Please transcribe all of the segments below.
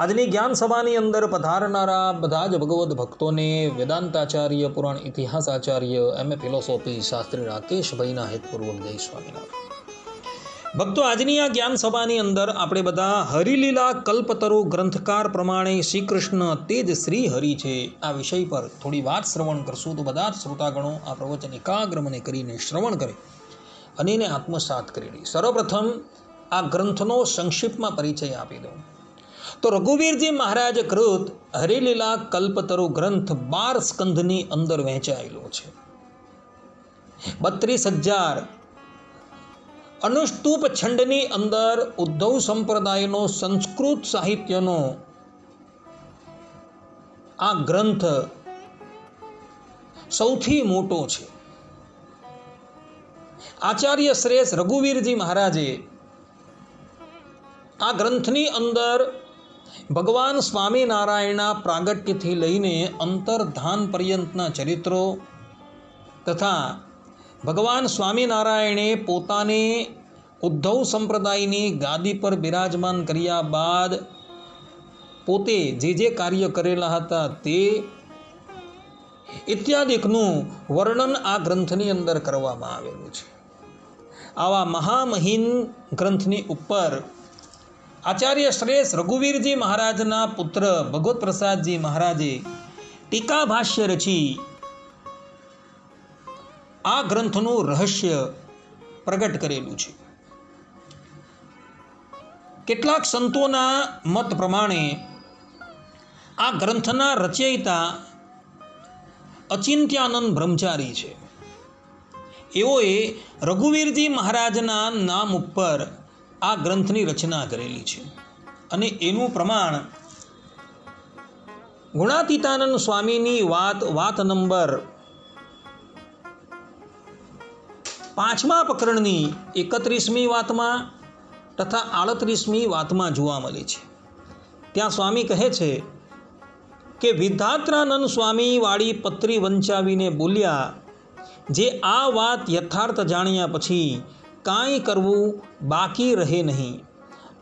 આજની જ્ઞાન સભાની અંદર પધારનારા બધા જ ભગવદ્ ભક્તોને વેદાંતાચાર્ય પુરાણ ઇતિહાસ આચાર્ય એમ એ ફિલોસોફી શાસ્ત્રી રાકેશભાઈના હેતપૂર્વક જય સ્વામિનારાયણ ભક્તો આજની આ જ્ઞાન સભાની અંદર આપણે બધા હરિલીલા કલ્પતરુ ગ્રંથકાર પ્રમાણે શ્રી કૃષ્ણ તે જ શ્રી હરિ છે આ વિષય પર થોડી વાત શ્રવણ કરશું તો બધા જ શ્રોતાગણો આ પ્રવચન એકાગ્ર મને કરીને શ્રવણ કરે અને એને આત્મસાત કરી સર્વપ્રથમ આ ગ્રંથનો સંક્ષિપ્તમાં પરિચય આપી દઉં તો રઘુવીરજી મહારાજ કૃત હરિલીલા કલ્પતરુ ગ્રંથ બાર સ્કંધની અંદર વહેંચાયેલો છે. બત્રીસ હજાર અનુસ્તૂપ છંડની અંદર ઉદ્ધવ સંપ્રદાયનો સંસ્કૃત સાહિત્યનો આ ગ્રંથ સૌથી મોટો છે. આચાર્ય શ્રેષ્ઠ રઘુવીરજી મહારાજે આ ગ્રંથની અંદર ભગવાન સ્વામિનારાયણના પ્રાગટ્યથી લઈને અંતર્ધાન પર્યંતના ચરિત્રો તથા ભગવાન સ્વામિનારાયણે પોતાને ઉદ્ધવ સંપ્રદાયની ગાદી પર બિરાજમાન કર્યા બાદ પોતે જે જે કાર્ય કરેલા હતા તે ઇત્યાદિકનું વર્ણન આ ગ્રંથની અંદર કરવામાં આવેલું છે. આવા મહામહિન ગ્રંથની ઉપર આચાર્ય શ્રેષ્ઠ રઘુવીરજી મહારાજના પુત્ર ભગવત પ્રસાદજી મહારાજે ટીકા ભાષ્ય રચી. આ ગ્રંથનું રહસ્ય પ્રગટ કરેલું છે. કેટલાક સંતોના મત પ્રમાણે આ ગ્રંથના રચયિતા અચિંત્યાનંદ બ્રહ્મચારી છે. એઓએ રઘુવીરજી મહારાજના નામ ઉપર આ ગ્રંથની રચના કરેલી છે. અને એનું પ્રમાણ ગુણાતીતાનંદ સ્વામીની વાત વાત નંબર પાંચમા પ્રકરણની એકત્રીસમી વાતમાં તથા આડત્રીસમી વાતમાં જોવા મળે છે. ત્યાં સ્વામી કહે છે કે વિધાત્રાનંદ સ્વામી વાળી પત્રી વંચાવીને બોલ્યા, જે આ વાત યથાર્થ જાણ્યા પછી કાંઈ કરવું બાકી રહે નહીં.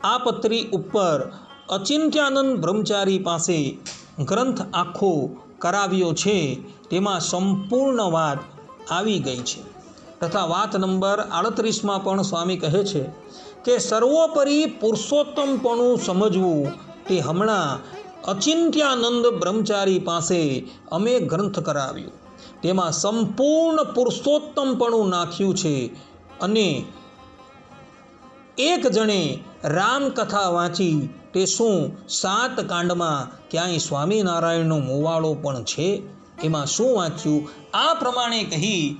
આ પત્રી ઉપર અચિંત્યાનંદ બ્રહ્મચારી પાસે ગ્રંથ આખો કરાવ્યો છે, તેમાં સંપૂર્ણ વાત આવી ગઈ છે. તથા વાત નંબર આડત્રીસમાં પણ સ્વામી કહે છે કે, સર્વોપરી પુરુષોત્તમપણું સમજવું તે હમણાં અચિંત્યાનંદ બ્રહ્મચારી પાસે અમે ગ્રંથ કરાવ્યું. તેમાં સંપૂર્ણ પુરુષોત્તમપણું નાખ્યું છે અને એક જણે રામકથા વાંચી તે શું સાત કાંડમાં ક્યાંય સ્વામિનારાયણનો મોવાળો પણ છે? એમાં શું વાંચ્યું? આ પ્રમાણે કહી,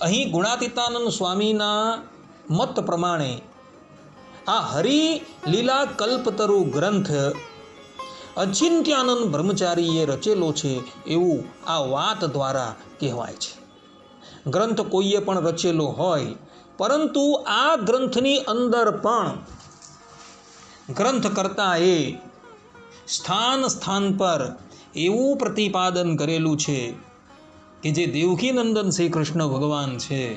અહીં ગુણાતીતાનંદ સ્વામીના મત પ્રમાણે આ હરિ લીલા કલ્પતરુ ગ્રંથ અચિંત્યાનંદ બ્રહ્મચારીએ રચેલો છે એવું આ વાત દ્વારા કહેવાય છે. ગ્રંથ કોઈએ પણ રચેલો હોય પરંતુ આ ગ્રંથની અંદર પણ ગ્રંથકર્તાએ સ્થાન સ્થાન પર એવું પ્રતિપાદન કરેલું છે કે જે દેવકીનંદન શ્રી કૃષ્ણ ભગવાન છે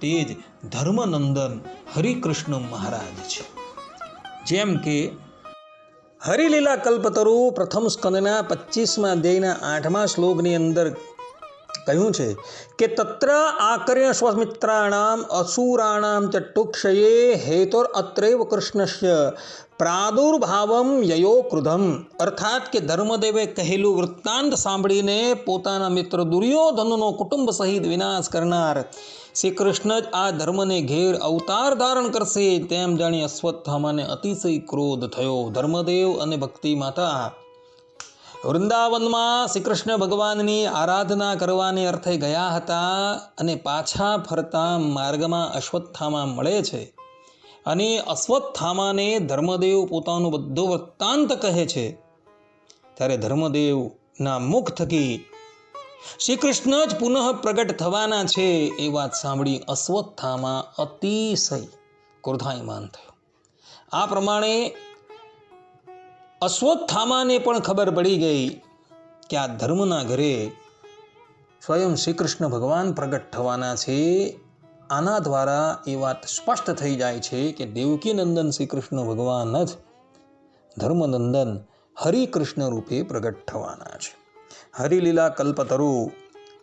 તે જ ધર્મનંદન હરિકૃષ્ણ મહારાજ છે. જેમ કે હરિલીલા કલ્પતરુ પ્રથમ સ્કંદના પચીસમાં અધ્યાયના આઠમા શ્લોકની અંદર કહ્યું છે કે તત્ર આકર્ય સ્વમિત્રાણામ અસુરાણામ ચ ટુક્ષયે હેતુર અત્રેવ કૃષ્ણસ્ય પ્રાદુર્ભાવમ યયો ક્રુધમ. અર્થાત કે ધર્મદેવે કહેલું વૃત્તાંત સાંભળીને પોતાના મિત્ર દુર્યોધનનો કુટુંબ સહિત વિનાશ કરનાર. શ્રી કૃષ્ણ જ આ ધર્મને ઘેર અવતાર ધારણ કરશે તેમ જાણી અશ્વત્થામાને અતિશય ક્રોધ થયો. ધર્મદેવ અને ભક્તિ માતા વૃંદાવનમાં શ્રી કૃષ્ણ ભગવાનની આરાધના કરવાને અર્થે ગયા હતા અને પાછા ફરતા માર્ગમાં અશ્વત્થામા મળે છે. અને અશ્વત્થામાને ધર્મદેવ પોતાનું બધો વૃત્તાંત કહે છે. ત્યારે ધર્મદેવના મુખ થકી શ્રી કૃષ્ણ જ પુનઃ પ્રગટ થવાના છે એ વાત સાંભળી અશ્વત્થામાં અતિશય ક્રોધાયમાન થયો. આ પ્રમાણે અશ્વત્થામાને પણ ખબર પડી ગઈ કે આ ધર્મના ઘરે સ્વયં શ્રી કૃષ્ણ ભગવાન પ્રગટ થવાના છે. આના દ્વારા એ વાત સ્પષ્ટ થઈ જાય છે કે દેવકીનંદન શ્રી કૃષ્ણ ભગવાન જ ધર્મનંદન હરિકૃષ્ણ રૂપે પ્રગટ થવાના છે. હરિલીલા કલ્પતરુ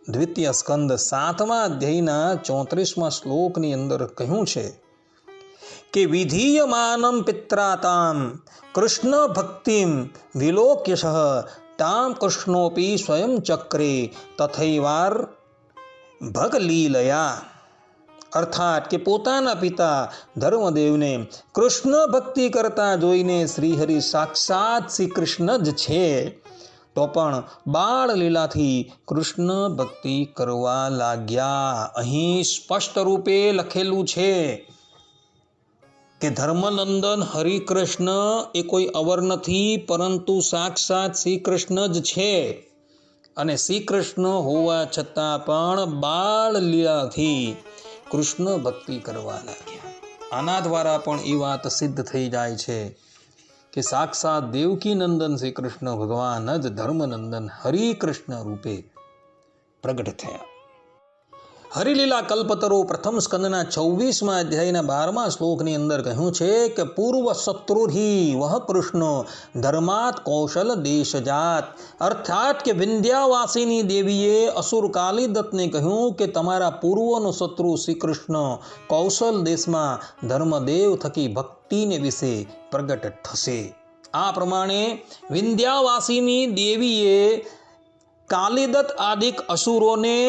દ્વિતીય સ્કંદ સાતમા અધ્યાયના ચોત્રીસમાં શ્લોકની અંદર કહ્યું છે કે વિધીયમાનમ પિત્રાતામ કૃષ્ણ ભક્તિમ વિલોક્યશ તામ કૃષ્ણોપી સ્વયં ચક્રે તથૈવાર ભગલીલયા અર્થાત કે પોતાના પિતા ધર્મદેવને કૃષ્ણ ભક્તિ કરતા જોઈને શ્રીહરિ સાક્ષાત શ્રી કૃષ્ણ જ છે, તો પણ બાળ લીલાથી કૃષ્ણ ભક્તિ કરવા લાગ્યા. અહીં સ્પષ્ટ રૂપે લખેલું છે કે ધર્મનંદન હરિકૃષ્ણ એ કોઈ અવર નથી, પરંતુ સાક્ષાત શ્રી કૃષ્ણ જ છે. અને શ્રી કૃષ્ણ હોવા છતાં પણ બાળ લીલાથી કૃષ્ણ ભક્તિ કરવા લાગ્યા. આના દ્વારા પણ એ વાત સિદ્ધ થઈ જાય છે કે સાક્ષાત દેવકી નંદન શ્રી કૃષ્ણ ભગવાન જ ધર્મનંદન હરિકૃષ્ણ રૂપે પ્રગટ થયા. હરિલીલા કલ્પતરો પ્રથમ સ્કંદના છવ્વીસમાં અધ્યાયના બારમા શ્લોકની અંદર કહ્યું છે કે પૂર્વ શત્રુહી વહ કૃષ્ણ ધર્માત કૌશલ દેશજાત. અર્થાત કે વિંધ્યાવાસીની દેવીએ અસુર કાલિદત્તને કહ્યું કે તમારા પૂર્વનો શત્રુ શ્રી કૃષ્ણ કૌશલ દેશમાં ધર્મદેવ થકી ભક્તિને વિશે પ્રગટ થશે. આ પ્રમાણે વિંધ્યાવાસીની દેવીએ કાલિદત્ત આદિક અસુરોને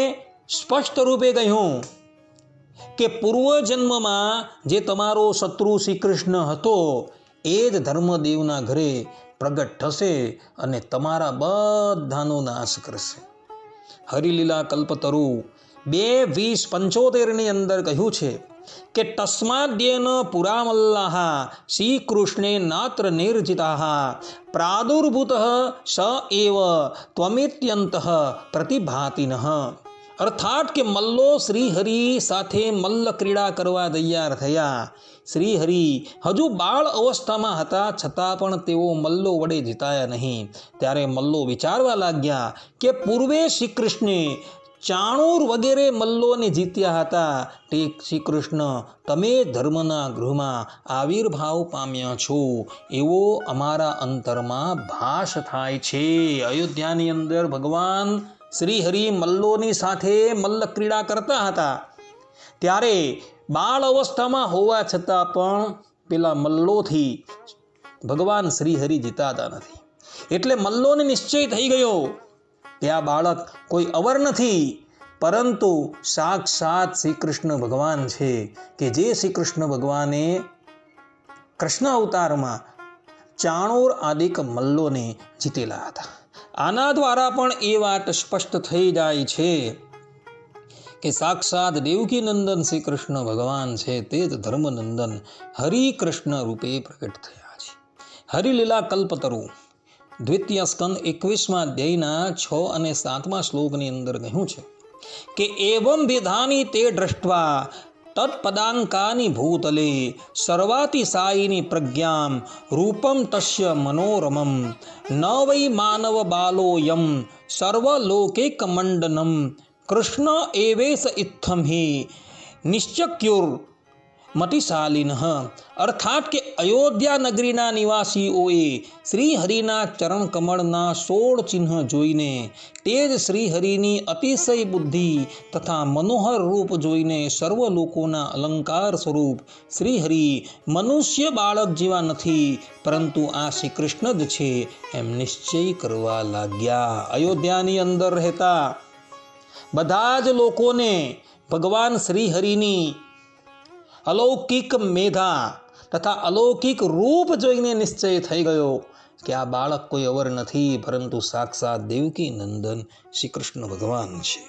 સ્પષ્ટ રૂપે કહ્યું કે પૂર્વજન્મમાં જે તમારો શત્રુ શ્રી કૃષ્ણ હતો, એ જ ધર્મદેવના ઘરે પ્રગટ થશે અને તમારા બધાનો નાશ કરશે. હરિલીલા કલ્પતરુ બે વીસ પંચોતેરની અંદર કહ્યું છે કે તસ્માદ્યેન પુરામલ્લાહ શ્રીકૃષ્ણે નાત્ર નિર્જિતા પ્રાદુર્ભૂત સ એવ ત્વમિત્યંત પ્રતિભાતિનઃ અર્થાત કે મલ્લો શ્રીહરિ સાથે મલ્લ ક્રીડા કરવા તૈયાર થયા. શ્રીહરિ હજુ બાળ અવસ્થામાં હતા, છતાં પણ તેઓ મલ્લો વડે જીતાયા નહીં. ત્યારે મલ્લો વિચારવા લાગ્યા કે પૂર્વે શ્રીકૃષ્ણે ચાણૂર વગેરે મલ્લોને જીત્યા હતા. તે શ્રી કૃષ્ણ તમે ધર્મના ગૃહમાં આવિર્ભાવ પામ્યા છો. એવો અમારા અંતરમાં ભાષ થાય છે. અયોધ્યાની અંદર ભગવાન શ્રી હરિ મલ્લોની સાથે મલ્લ ક્રીડા કરતા હતા. ત્યારે બાળ અવસ્થામાં હોવા છતાં પણ પેલા મલ્લોથી ભગવાન શ્રીહરિ જીતાતા નથી. એટલે મલ્લોને નિશ્ચય થઈ ગયો કે આ બાળક કોઈ અવર નથી, પરંતુ સાક્ષાત શ્રી કૃષ્ણ ભગવાન છે કે જે શ્રી કૃષ્ણ ભગવાને કૃષ્ણ અવતારમાં ચાણોર આદિક મલ્લોને જીતેલા હતા. આના દ્વારા પણ એ વાત સ્પષ્ટ થઈ જાય છે કે સાક્ષાત દેવકી નંદન શ્રી કૃષ્ણ ભગવાન છે તે જ ધર્મનંદન હરિકૃષ્ણ રૂપે પ્રગટ થયા છે. હરિલીલા કલ્પતરુ, દ્વિતીય સ્કંદ એકવીસમાં અધ્યાયના છ અને સાતમા શ્લોકની અંદર કહ્યું છે કે એવમ વિધાની તે દ્રષ્ટવા तत्पदाङ्कानि भूतले सर्वातिसायिनि प्रज्ञा रूपम तस्य मनोरमं। न वै मानवबालोऽयं सर्वलोकैकमण्डनं। कृष्ण एवेश इत्थं हि। निश्चक्युर् મતિશાલિન. અર્થાત કે અયોધ્યા નગરીના નિવાસીઓએ શ્રી હરિના ચરણ કમળના સોળ ચિહ્ન જોઈને, તે જ શ્રી હરિની અતિશય બુદ્ધિ તથા મનોહર રૂપ જોઈને સર્વ લોકોના અલંકાર સ્વરૂપ શ્રી હરિ મનુષ્ય બાળક જેવા નથી, પરંતુ આ શ્રી કૃષ્ણ જ છે એમ નિશ્ચય કરવા લાગ્યા. અયોધ્યાની અંદર રહેતા બધા જ લોકોને ભગવાન શ્રી હરિની અલૌકિક મેધા તથા અલૌકિક રૂપ જોઈને નિશ્ચય થઈ ગયો કે આ બાળક કોઈ અવર નથી, પરંતુ સાક્ષાત દેવકી નંદન શ્રી કૃષ્ણ ભગવાન છે.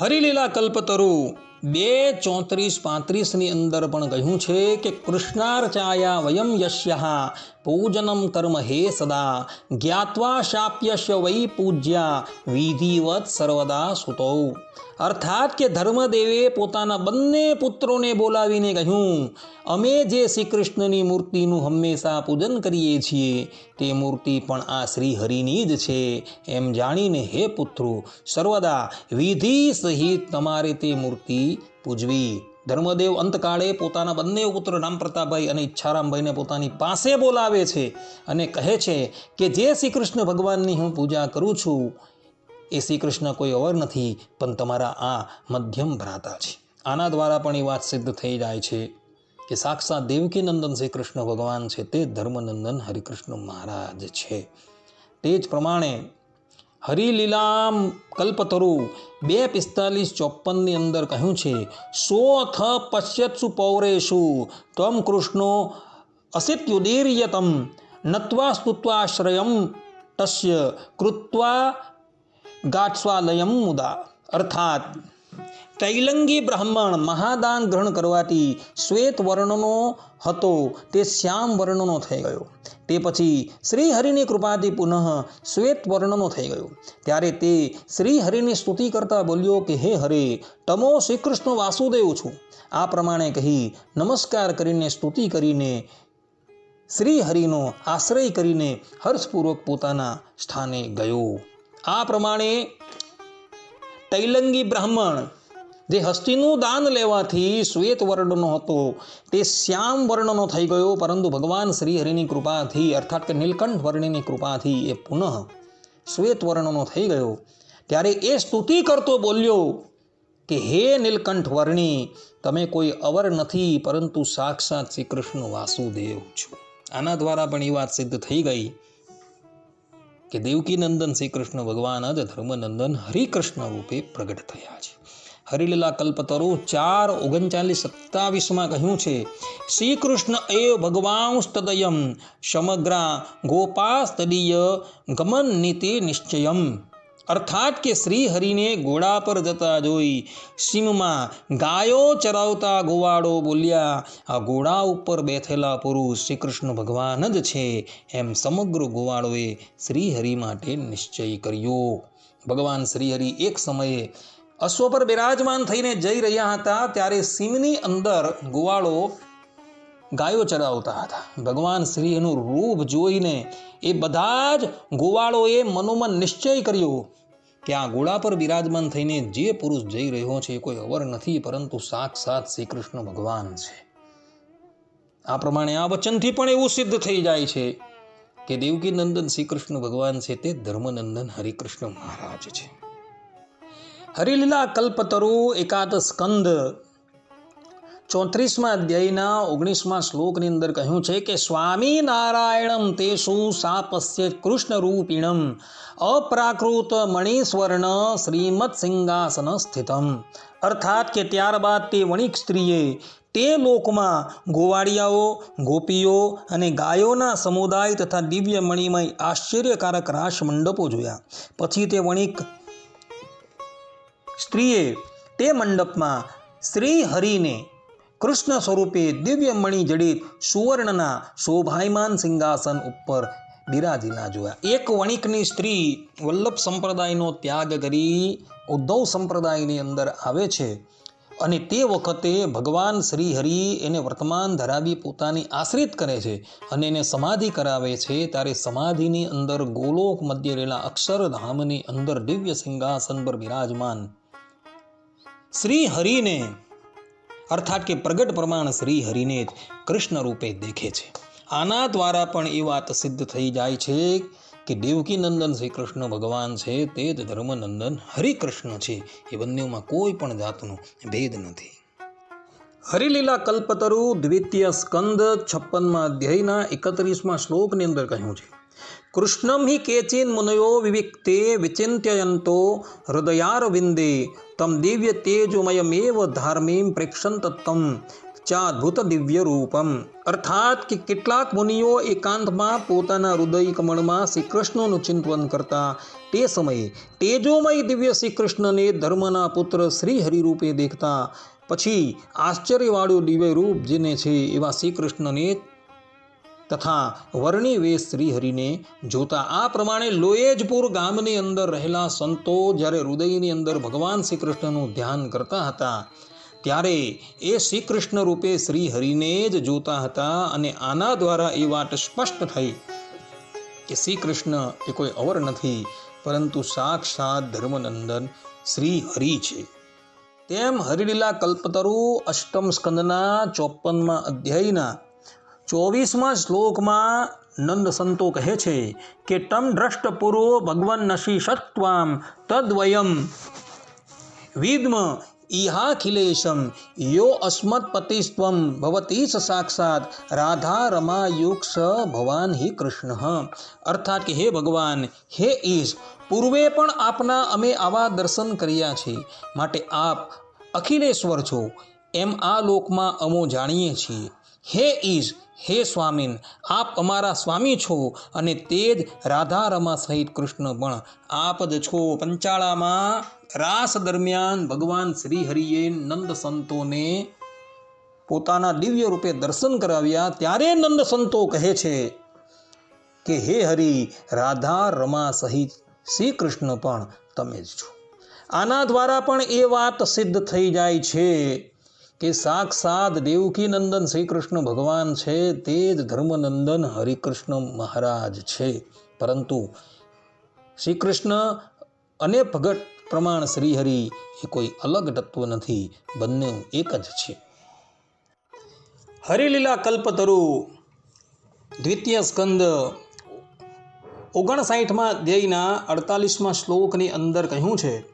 હરિલીલા કલ્પતરુ બે ચોત્રીસ પાંત્રીસની અંદર પણ કહ્યું છે કે કૃષ્ણાર્ચાયા વયમ યશ્યા, પૂજનમ કર્મ હે સદા, જ્ઞાત્વા શાપ્યશ્ય વૈ પૂજ્યા, વિધિવત સર્વદા સુતો. અર્થાત કે ધર્મદેવે પોતાના બંને પુત્રોને બોલાવીને કહ્યું, અમે જે શ્રી કૃષ્ણની મૂર્તિનું હંમેશા પૂજન કરીએ છીએ, તે મૂર્તિ પણ આ શ્રી હરિની જ છે. એમ જાણીને હે પુત્રો, સર્વદા વિધિ સહિત તમારે તે મૂર્તિ પૂજવી. ધર્મદેવ અંતકાળે પોતાના બંને પુત્ર રામપ્રતાપભાઈ અને ઈચ્છારામભાઈને પોતાની પાસે બોલાવે છે અને કહે છે કે, જે શ્રી કૃષ્ણ ભગવાનની હું પૂજા કરું છું, એ શ્રી કૃષ્ણ કોઈ અવર નથી, પણ તમારા આ મધ્યમ ભ્રાતા છે. આના દ્વારા પણ એ વાત સિદ્ધ થઈ જાય છે કે, સાક્ષાત દેવકીનંદન શ્રી કૃષ્ણ ભગવાન છે, તે ધર્મનંદન હરિકૃષ્ણ મહારાજ છે. તે જ પ્રમાણે હરિલીલામ કલ્પતરુ. બે પિસ્તાલીસ ચોપનની અંદર કહ્યું છે, સોથ પશ્યત્સુ પૌરેશુ ત્વમ કૃષ્ણો અસિત્યુદીર્યતમ, નત્વા સ્તુત્વાશ્રયમ તસ્ય કૃત્વા ગાઠસ્વાલયમ મુદા. અર્થાત તૈલંગી બ્રાહ્મણ મહાદાન ગ્રહણ કરવાથી શ્વેત વર્ણનો હતો, તે શ્યામ વર્ણનો થઈ ગયો. તે પછી શ્રી કૃપાથી પુનઃ શ્વેત વર્ણનો થઈ ગયો. ત્યારે તે શ્રી સ્તુતિ કરતા બોલ્યો કે, હે હરે, તમો શ્રી કૃષ્ણ વાસુદેવ છું. આ પ્રમાણે કહી નમસ્કાર કરીને સ્તુતિ કરીને શ્રી હરિનો આશ્રય કરીને હર્ષપૂર્વક પોતાના સ્થાને ગયો. આ પ્રમાણે તૈલંગી બ્રાહ્મણ જે હસ્તીનું દાન લેવાથી શ્વેત વર્ણનો હતો, તે શ્યામ વર્ણનો થઈ ગયો. પરંતુ ભગવાન શ્રી હરિની કૃપાથી, અર્થાત કે નીલકંઠ વર્ણની કૃપાથી એ પુનઃ શ્વેત વર્ણનો થઈ ગયો. ત્યારે એ સ્તુતિ કરતો બોલ્યો કે, હે નીલકંઠ વર્ણી, તમે કોઈ અવર નથી, પરંતુ સાક્ષાત શ્રી કૃષ્ણ વાસુદેવ છો. આના દ્વારા પણ એ વાત સિદ્ધ થઈ ગઈ. કે દેવકીનંદન શ્રી કૃષ્ણ ભગવાન જ ધર્મનંદન હરિકૃષ્ણ રૂપે પ્રગટ થયા છે. હરિલીલા કલ્પતરુ ચાર ઓગણચાલીસ સત્તાવીસમાં કહ્યું છે શ્રી કૃષ્ણ એ ભગવાંસ્તદયમ, સમગ્રા ગોપાસ્તદીય ગમન નીતિ નિશ્ચયમ. અર્થાત કે શ્રી હરિને ઘોડા પર જતા જોઈ સીમમાં ગાયો ચરાવતા ગોવાળો બોલ્યા, આ ઘોડા ઉપર બેઠેલા પુરુષ શ્રી કૃષ્ણ ભગવાન જ છે. એમ સમગ્ર ગોવાળોએ શ્રીહરિ માટે નિશ્ચય કર્યો. ભગવાન શ્રીહરિ એક સમયે અશ્વ પર બિરાજમાન થઈને જઈ રહ્યા હતા, ત્યારે સીમની અંદર ગોવાળો ગાયો ચરાવતા હતા. ભગવાન શ્રી એનું રૂપ જોઈને એ બધા જ ગોવાળોએ મનોમન નિશ્ચય કર્યો કે આ ઘોડા પર બિરાજમાન થઈને જે પુરુષ જઈ રહ્યો છે એ કોઈ અવર નથી, પરંતુ સાક્ષાત શ્રી કૃષ્ણ ભગવાન છે. આ પ્રમાણે આ વચનથી પણ એવું સિદ્ધ થઈ જાય છે કે દેવકી નંદન શ્રી કૃષ્ણ ભગવાન છે તે ધર્મનંદન હરિકૃષ્ણ મહારાજ છે. હરિલીલા કલ્પતરુ એકાદ સ્કંદ ચોત્રીસમાં અધ્યાયના ઓગણીસમાં શ્લોકની અંદર કહ્યું છે કે સ્વામી નારાયણમ તેષુ સાપસ્ય કૃષ્ણ રૂપિણમ અપ્રાકૃત મણિસ્વર્ણ શ્રીમદ સિંહાસન સ્થિતમ અર્થાત કે ત્યારબાદ તે વણિક સ્ત્રીએ તે લોકમાં ગોવાળિયાઓ, ગોપીઓ અને ગાયોના સમુદાય તથા દિવ્ય મણિમય આશ્ચર્યકારક રાસ મંડપો જોયા. પછી તે વણિક સ્ત્રીએ તે મંડપમાં શ્રી હરિને કૃષ્ણ સ્વરૂપે દિવ્ય મણી જડિત સુવર્ણના શોભાયમાન સિંહાસન ઉપર બિરાજીના જોયા. એક વણિકની સ્ત્રી વલ્લભ સંપ્રદાયનો ત્યાગ કરી ઉદ્ધવ સંપ્રદાયની અંદર આવે છે અને તે વખતે ભગવાન શ્રી હરિ એને વર્તમાન ધરાવી પોતાની આશ્રિત કરે છે અને એને સમાધિ કરાવે છે. ત્યારે સમાધિની અંદર ગોલોક મધ્ય રહેલા અક્ષરધામની અંદર દિવ્ય સિંહાસન પર બિરાજમાન. શ્રી હરિને અર્થાત કે પ્રગટ પ્રમાણ શ્રી હરિને જ કૃષ્ણ રૂપે દેખે છે. આના દ્વારા પણ એ વાત સિદ્ધ થઈ જાય છે કે દેવકી નંદન શ્રી કૃષ્ણ ભગવાન છે, તે જ ધર્મનંદન હરિકૃષ્ણ છે. એ બંનેમાં કોઈ પણ જાતનો ભેદ નથી. હરિલીલા કલ્પતરુ દ્વિતીય સ્કંદ છપ્પનમાં અધ્યાયના એકત્રીસમાં શ્લોકની અંદર કહ્યું છે. કૃષ્ણમ હિ કેચિન મુનયો વિવિક્તે વિચિંત્યયંતો હૃદયારવિંદે તમ દિવ્ય તેજોમયમેવ ધાર્મીમ પ્રેક્ષંત તમ ચાદ્ભુત દિવ્ય રૂપમ અર્થાત કે કેટલાક મુનિઓ એકાંતમાં પોતાના હૃદય કમળમાં શ્રી કૃષ્ણનું ચિંતન કરતા તે સમયે તેજોમય દિવ્ય શ્રી કૃષ્ણને ધર્મના પુત્ર શ્રી હરિરૂપે દેખતા પછી આશ્ચર્યવાળું દિવ્ય રૂપ જેને છે એવા શ્રી કૃષ્ણને તથા વર્ણી વેશ શ્રીહરિને જોતા આ પ્રમાણે લોયેજપુર ગામની અંદર રહેલા સંતો જ્યારે હૃદયની અંદર ભગવાન શ્રી કૃષ્ણનું ધ્યાન કરતા હતા, ત્યારે એ શ્રી કૃષ્ણ રૂપે શ્રી હરિને જ જોતા હતા અને આના દ્વારા એ વાત સ્પષ્ટ થઈ કે શ્રી કૃષ્ણ એ કોઈ અવર નથી, પરંતુ સાક્ષાત ધર્મનંદન શ્રી હરિ છે. તેમ હરિલીલા કલ્પતરુ અષ્ટમ સ્કંદના ચોપનમાં અધ્યાયના ચોવીસમાં શ્લોકમાં નંદ સંતો કહે છે કે તમ દ્રષ્ટ પૂર્વો ભગવાન નશી સત્વામ તદ્વયમ વિદ્મ ઇહાખિલેશમ યો અસ્મત્પતિસ્ત્વમ ભવતી સ સાક્ષાત, રાધા રમાયુક્સ ભવાન હિ કૃષ્ણ. અર્થાત કે હે ભગવાન, હે ઈશ, પૂર્વે પણ આપના અમે આવા દર્શન કર્યા છે. માટે આપ અખિલેશ્વર છો. એમ આ લોકમાં અમો જાણીએ છીએ. હે ઈશ હે સ્વામીન, આપ અમારા સ્વામી છો અને તે જ રાધા રમા સહિત કૃષ્ણ પણ. આપ જ છો પંચાળામાં રાસ દરમિયાન ભગવાન શ્રી હરિએ નંદ સંતોને પોતાના દિવ્ય રૂપે દર્શન કરાવ્યા ત્યારે નંદ સંતો કહે છે કે, હે હરિ રાધા રમા સહિત શ્રી કૃષ્ણ પણ તમે જ છો. આના દ્વારા પણ એ વાત સિદ્ધ થઈ જાય છે. કે સાક્ષાત દેવકી નંદન શ્રી કૃષ્ણ ભગવાન છે, તે જ ધર્મનંદન હરિકૃષ્ણ મહારાજ છે. પરંતુ શ્રી કૃષ્ણ અને ભગત પ્રમાણ શ્રીહરિ એ કોઈ અલગ તત્વ નથી, બંને એક જ છે. હરિલીલા કલ્પતરુ દ્વિતીય સ્કંદ ઓગણસાઠમાં ધ્યેયના અડતાલીસમાં શ્લોકની અંદર કહ્યું છે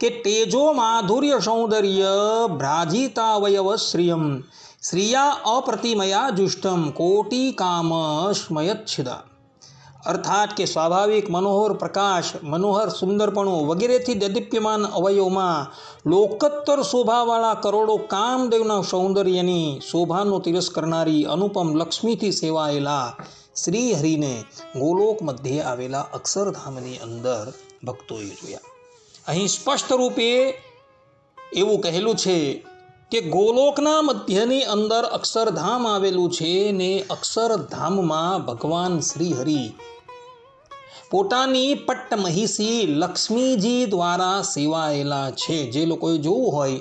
કે તેજો માધુર્ય સૌંદર્ય ભ્રાજિતાવયવ શ્રિયમ. શ્રિયા અપ્રતિમયા જુષ્ટમ કોટી કામ સ્મયચ્છિદા. અર્થાત કે સ્વાભાવિક મનોહર પ્રકાશ, મનોહર સુંદરપણું વગેરેથી દદીપ્યમાન અવયવમાં લોકોત્તર શોભાવાળા કરોડો કામદેવના સૌંદર્યની શોભાનો તિરસ કરનારી અનુપમ લક્ષ્મીથી સેવાયેલા શ્રી હરિને ગોલોક મધ્યે આવેલા અક્ષરધામની અંદર ભક્તોએ જોયા. અહીં સ્પષ્ટ રૂપે એવું કહેલું છે કે ગોલોકના મધ્યની અંદર અક્ષરધામ આવેલું છે ને અક્ષરધામમાં ભગવાન શ્રી હરિ પોતાની પટ્ટ મહિષી લક્ષ્મીજી દ્વારા સેવાયેલા છે. જે લોકોએ જોવું હોય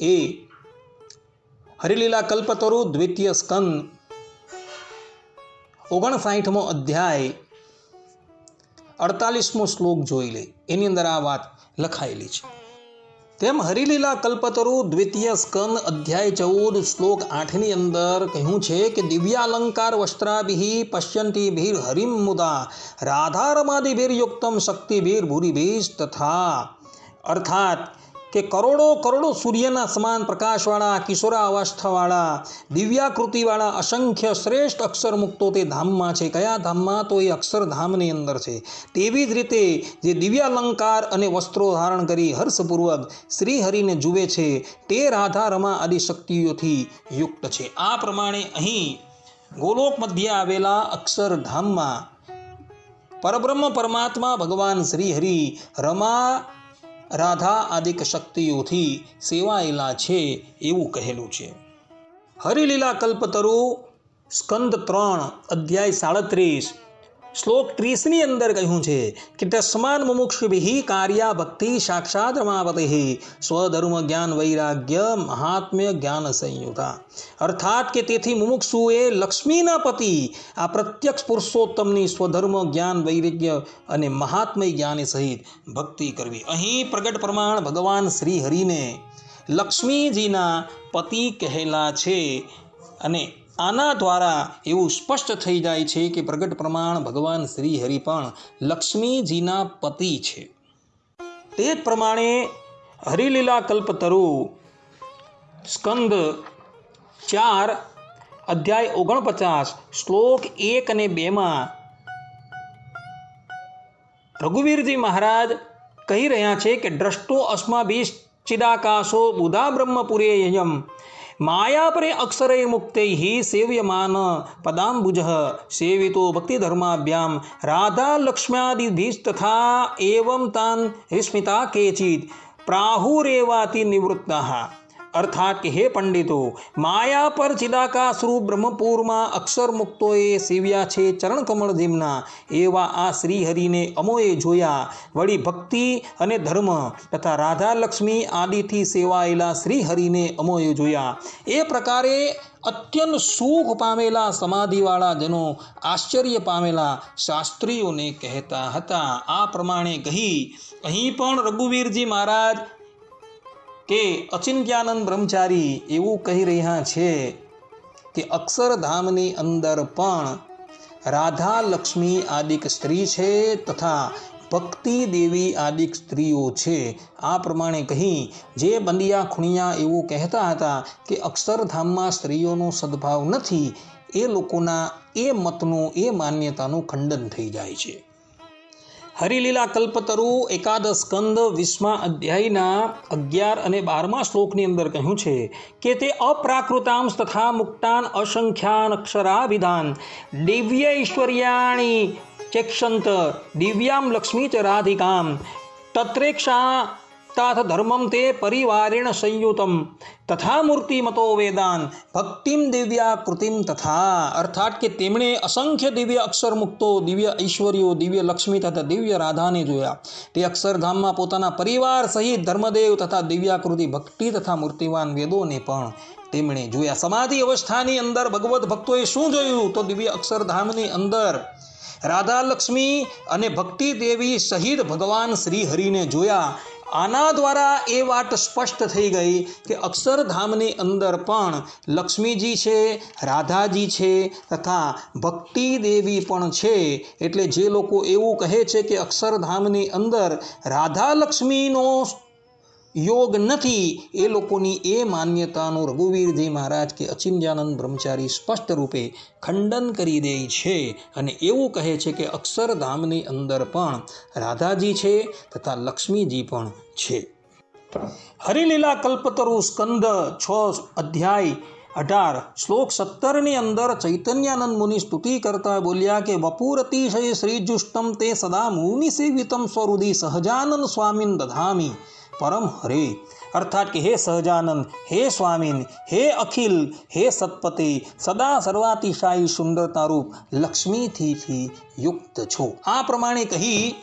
એ હરિલીલા કલ્પતરુ દ્વિતીય સ્કંદ ઓગણસાઠમો અધ્યાય અડતાલીસમો શ્લોક જોઈ લે. એની અંદર આ વાત લખાયેલી છે. તેમ હરિલીલા કલ્પતરુ દ્વિતીય સ્કંદ અધ્યાય ચૌદ શ્લોક આઠની અંદર કહ્યું છે કે દિવ્યાલંકાર વસ્ત્રાભિ પશ્યંતીભીર હરિમ મુદા રાધારમાદિભીર યુક્તમ શક્તિભીર ભૂરિભીશ તથા અર્થાત કે કરોડો કરોડો સૂર્યના સમાન પ્રકાશવાળા કિશોરા અવસ્થાવાળા દિવ્યાકૃતિવાળા, અસંખ્ય શ્રેષ્ઠ અક્ષર મુક્તો તે ધામમાં છે. કયા ધામમાં? તો એ અક્ષરધામની અંદર છે. તેવી જ રીતે જે દિવ્યાલંકાર અને વસ્ત્રો ધારણ કરી હર્ષપૂર્વક શ્રીહરિને જુએ છે, તે રાધા રમા આદિ શક્તિઓથી યુક્ત છે. આ પ્રમાણે અહીં ગોલોક મધ્ય આવેલા અક્ષરધામમાં પરબ્રહ્મ પરમાત્મા ભગવાન શ્રીહરિ રમા રાધા આદિક શક્તિઓથી સેવાયેલા છે એવું કહેલું છે. હરિલીલા કલ્પતરુ સ્કંદ ત્રણ અધ્યાય સાડત્રીસ શ્લોક ત્રીસની અંદર કહ્યું છે કે તસ્માન મુમુક્ષુભિ કાર્યા ભક્તિ સાક્ષાત રમાવતિ સ્વધર્મ જ્ઞાન વૈરાગ્ય મહાત્મ્ય જ્ઞાન સંયુતા. અર્થાત કે તેથી મુમુક્ષુએ લક્ષ્મીના પતિ આ પ્રત્યક્ષ પુરુષોત્તમની સ્વધર્મ જ્ઞાન વૈરાગ્ય અને મહાત્મય જ્ઞાન સહિત ભક્તિ કરવી. અહીં પ્રગટ પ્રમાણ ભગવાન શ્રી હરિને લક્ષ્મીજીના પતિ કહેલા છે અને આના દ્વારા એવું સ્પષ્ટ થઈ જાય છે કે પ્રગટ પ્રમાણ ભગવાન શ્રી હરિ પણ લક્ષ્મીજીના પતિ છે. તે જ પ્રમાણે હરિલીલા કલ્પતરુ સ્કંદ ચાર અધ્યાય ઓગણપચાસ શ્લોક એક અને બેમાં રઘુવીરજી મહારાજ કહી રહ્યા છે કે દ્રષ્ટો અસ્માભીશ ચિદાકાશો બુધા બ્રહ્મપુરે યમ અક્ષરે મુક્તૈ સેવ્યમાન પદાંબુજ સેવિતો ભક્તિધર્માભ્યામ. રાધા લક્ષ્મ્યાદિભીસ્તથા એવં તાન વિસ્મિતા કેચિત. પ્રાહુરેવાતિ નિવૃત્તા. અર્થાત કે હે પંડિતો, માયા પર ચિદાકાશ્રુ બ્રહ્મપુરમાં અક્ષર મુક્તોએ સેવ્યા છે ચરણકમળ જેમના. એવા આ શ્રીહરિને અમોએ જોયા. વળી ભક્તિ અને ધર્મ તથા રાધા લક્ષ્મી આદિથી સેવાયેલા શ્રીહરિને અમોએ જોયા. એ પ્રકારે અત્યંત સુખ પામેલા સમાધિવાળા જનો આશ્ચર્ય પામેલા શાસ્ત્રીઓને કહેતા હતા. આ પ્રમાણે કહી, અહીં પણ રઘુવીરજી મહારાજ કે અચિંત્યાનંદ બ્રહ્મચારી એવું કહી રહ્યા છે કે અક્ષરધામની અંદર પણ રાધા લક્ષ્મી આદિક સ્ત્રી છે તથા ભક્તિ દેવી આદિક સ્ત્રીઓ છે. આ પ્રમાણે કહી જે બંદિયા ખૂણિયા એવું કહેતા હતા કે અક્ષરધામમાં સ્ત્રીઓનો સદભાવ નથી, એ લોકોના એ મતનું, એ માન્યતાનું ખંડન થઈ જાય છે. હરિલીલા કલ્પતરુ એકાદશ સ્કંદ વિશ્મા અધ્યાયના અગિયાર અને બારમા શ્લોકની અંદર કહ્યું છે કે તે અપ્રાકૃતાંશ તથા મુક્તાન અસંખ્યાન અક્ષરાભિધાન. દિવ્ય ઐશ્વર્યાણી ચેક્ષંત દિવ્યામ લક્ષ્મી ચ રાધિકામ. તત્રેક્ષા તાથ ધર્મમ તે પરિવારેણ સંયુતમ તથા મૂર્તિમતો વેદાન ભક્તિમ દિવ્યા કૃતિમ તથા અર્થાત કે તેમણે અસંખ્ય દિવ્ય અક્ષર મુક્તો દિવ્ય ઐશ્વર્યો દિવ્ય લક્ષ્મી તથા દિવ્ય રાધાને જોયા તે અક્ષરધામમાં પોતાના પરિવાર સહિત ધર્મદેવ તથા દિવ્યાકૃતિ ભક્તિ તથા મૂર્તિવાન વેદોને પણ તેમણે જોયા સમાધિ અવસ્થાની અંદર ભગવત ભક્તોએ શું જોયું તો દિવ્ય અક્ષરધામની અંદર રાધા લક્ષ્મી અને ભક્તિ દેવી સહિત ભગવાન શ્રી હરિને જોયા આના દ્વારા એ વાત સ્પષ્ટ થઈ ગઈ કે અક્ષરધામની અંદર પણ લક્ષ્મીજી છે, રાધાજી છે તથા ભક્તિ દેવી પણ છે. એટલે જે લોકો એવું કહે છે કે અક્ષરધામની અંદર રાધા લક્ષ્મીનો યોગ નથી. એ લોકોની એ માન્યતાનું રઘુવીરજી મહારાજ કે અચિંત્યાનંદ બ્રહ્મચારી સ્પષ્ટ રૂપે ખંડન કરી દે છે અને એવું કહે છે કે અક્ષરધામની અંદર પણ રાધાજી છે તથા લક્ષ્મીજી પણ છે. હરિલીલા કલ્પતરુ સ્કંદ છ અધ્યાય અઢાર શ્લોક સત્તરની અંદર ચૈતન્યાનંદ મુનિ સ્તુતિ કરતા બોલ્યા કે, વપુરતિશય શ્રીજુષ્ટમ તે સદા મુનિ સેવિતમ સ્વરુધિ સહજાનંદ સ્વામીન દધામી. પરમ હરે અર્થાત કે હે સહજાનંદ, હે સ્વામીન, હે અખિલ, હે સત્પતિ, સદા સર્વાતિશાયી સુંદરતારૂપ લક્ષ્મીથી યુક્ત છો. આ પ્રમાણે કહી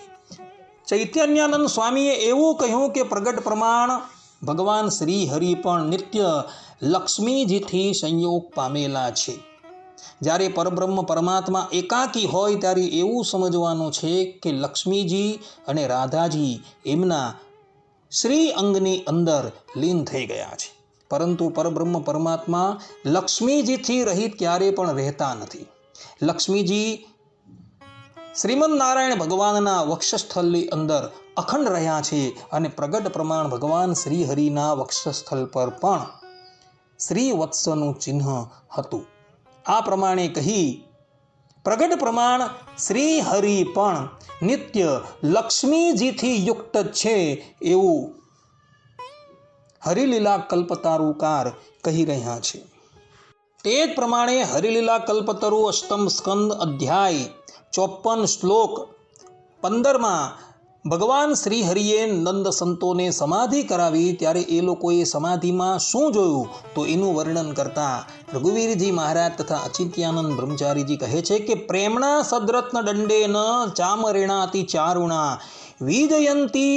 ચૈતન્યાનંદ સ્વામીએ એવું કહ્યું કે પ્રગટ પ્રમાણ ભગવાન શ્રી હરિ પણ નિત્ય લક્ષ્મીજીથી સંયોગ પામેલા છે. જ્યારે પરબ્રહ્મ પરમાત્મા એકાકી હોય ત્યારે એવું સમજવાનું છે કે લક્ષ્મીજી અને રાધાજી એમના શ્રી અંગની અંદર લીન થઈ ગયા છે. પરંતુ પરબ્રહ્મ પરમાત્મા લક્ષ્મીજીથી રહિત ક્યારે પણ રહેતા નથી. લક્ષ્મીજી શ્રીમદ નારાયણ ભગવાનના વક્ષસ્થળની અંદર અખંડ રહ્યા છે અને પ્રગટ પ્રમાણ ભગવાન શ્રી હરિના વક્ષસ્થળ પર પણ શ્રી વત્સનું ચિહ્ન હતું. આ પ્રમાણે કહી પ્રગટ પ્રમાણ શ્રી હરિ પણ નિત્ય લક્ષ્મીજીથી યુક્ત છે એવું હરિલીલા કલ્પતારુકાર કહી રહ્યા છે. તે જ પ્રમાણે હરિલીલા કલ્પતરુ અષ્ટમ સ્કંદ અધ્યાય ચોપન શ્લોક પંદરમાં ભગવાન શ્રી હરિએ નંદ સંતોને સમાધિ કરાવી ત્યારે એ લોકોએ સમાધિમાં શું જોયું? તો એનું વર્ણન કરતા રઘુવીરજી મહારાજ તથા અચિત્યાનંદ બ્રહ્મચારીજી કહે છે કે, પ્રેમણા સદરત્ન દંડેન ચામરેણાતિ ચારુણા, વિજયંતી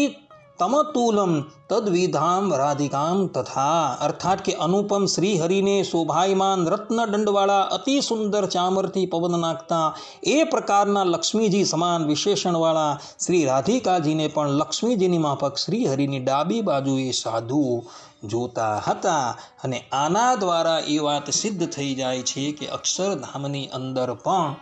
તમતુલમ તદ્વિધામ રાધિકામ તથા અર્થાત કે અનુપમ શ્રીહરિને શોભાયમાન રત્ન દંડવાળા અતિ સુંદર ચામરથી પવન નાખતા એ પ્રકારના લક્ષ્મીજી સમાન વિશેષણવાળા શ્રી રાધિકાજીને પણ લક્ષ્મીજીની માફક શ્રીહરિની ડાબી બાજુએ સાધુ જોતા હતા અને આના દ્વારા એ વાત સિદ્ધ થઈ જાય છે કે અક્ષરધામની અંદર પણ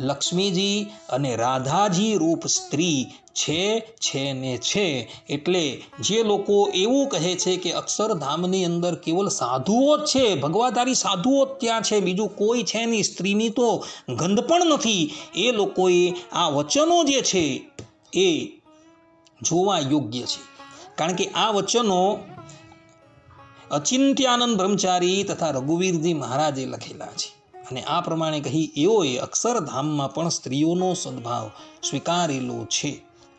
લક્ષ્મીજી અને રાધાજી રૂપ સ્ત્રી છે છે ને છે. એટલે જે લોકો એવું કહે છે કે અક્ષરધામની અંદર કેવલ સાધુઓ જ છે ભગવાધારી સાધુઓ જ ત્યાં છે, બીજું કોઈ છે નહીં. સ્ત્રીની તો ગંધ પણ નથી. એ લોકોએ આ વચનો જે છે એ જોવા યોગ્ય છે. કારણ કે આ વચનો અચિંત્યાનંદ બ્રહ્મચારી તથા રઘુવીરજી મહારાજે લખેલા છે. અને આ પ્રમાણે કહી, એઓએ અક્ષરધામમાં પણ સ્ત્રીઓનો સદભાવ સ્વીકારેલો છે.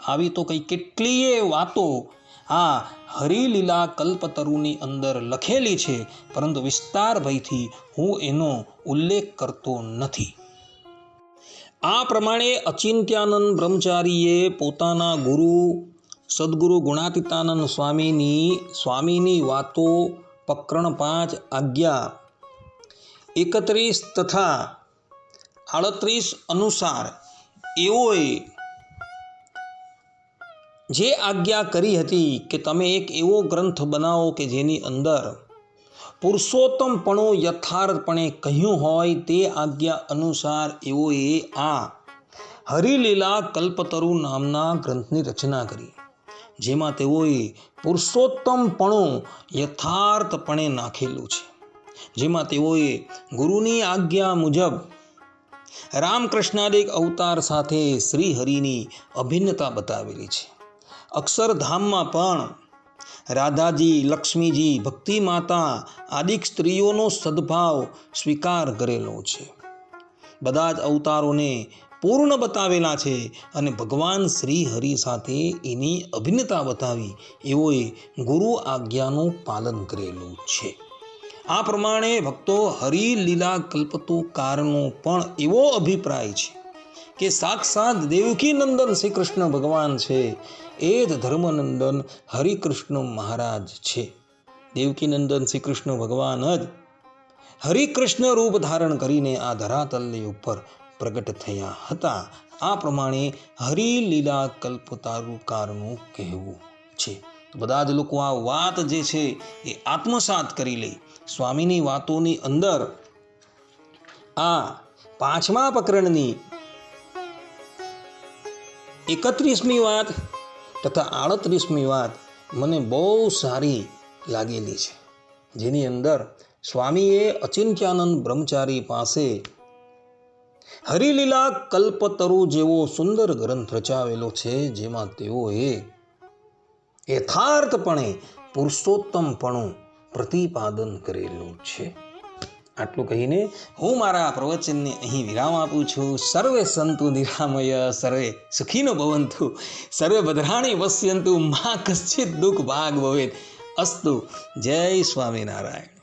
આવી તો કંઈ કેટલીય વાતો આ હરિલીલા કલ્પતરુની અંદર લખેલી છે, પરંતુ વિસ્તાર ભયથી હું એનો ઉલ્લેખ કરતો નથી. આ પ્રમાણે અચિંત્યાનંદ બ્રહ્મચારીએ પોતાના ગુરુ સદગુરુ ગુણાતીતાનંદ સ્વામીની સ્વામીની વાતો પ્રકરણ પાંચ આજ્ઞા એકત્રીસ તથા આડત્રીસ અનુસાર એઓએ જે આજ્ઞા કરી હતી કે તમે એક એવો ગ્રંથ બનાવો કે જેની અંદર પુરુષોત્તમપણો યથાર્થપણે કહ્યું હોય તે આજ્ઞા અનુસાર એઓએ આ હરિલીલા કલ્પતરુ નામના ગ્રંથની રચના કરી, જેમાં તેઓએ પુરુષોત્તમપણું યથાર્થપણે નાખેલું છે. જેમાં તેઓએ ગુરુની આજ્ઞા મુજબ રામકૃષ્ણાદિક અવતાર સાથે શ્રી હરિની અભિન્નતા બતાવેલી છે. અક્ષરધામમાં પણ રાધાજી, લક્ષ્મીજી ભક્તિ માતા આદિક સ્ત્રીઓનો સદભાવ સ્વીકાર કરેલો છે. બધા જ અવતારોને પૂર્ણ બતાવેલા છે અને ભગવાન શ્રી હરિ સાથે એની અભિન્નતા બતાવી એઓએ ગુરુ આજ્ઞાનું પાલન કરેલું છે. આ પ્રમાણે ભક્તો હરિલીલા કલ્પતુકારનો પણ એવો અભિપ્રાય છે કે સાક્ષાત દેવકી નંદન શ્રી કૃષ્ણ ભગવાન છે. એ જ ધર્મનંદન હરિકૃષ્ણ મહારાજ છે. દેવકી નંદન શ્રી કૃષ્ણ ભગવાન જ હરિકૃષ્ણ રૂપ ધારણ કરીને આ ધરાતલની ઉપર પ્રગટ થયા હતા. આ પ્રમાણે હરિલીલા કલ્પતારુકારનું કહેવું છે. તો બધા જ લોકો આ વાત જે છે એ આત્મસાત કરી લે. સ્વામીની વાતોની અંદર આ પાંચમા પ્રકરણની એકત્રીસમી વાત તથા આડત્રીસમી વાત મને બહુ સારી લાગેલી છે. જેની અંદર સ્વામીએ અચિંત્યાનંદ બ્રહ્મચારી પાસે હરિલીલા કલ્પતરુ જેવો સુંદર ગ્રંથ રચાવેલો છે, જેમાં તેઓએ યથાર્થપણે પુરુષોત્તમપણું પ્રતિપાદન કરેલું છે. આટલું કહીને હું મારા પ્રવચનને અહીં વિરામ આપું છું. સર્વે સંતુ નિરામય, સર્વે સુખીનો ભવંતુ, સર્વે ભદ્રાણી વસ્યંતુ, મા કશ્ચિત દુઃખ ભાગ ભવેત. અસ્તુ, જય સ્વામિનારાયણ.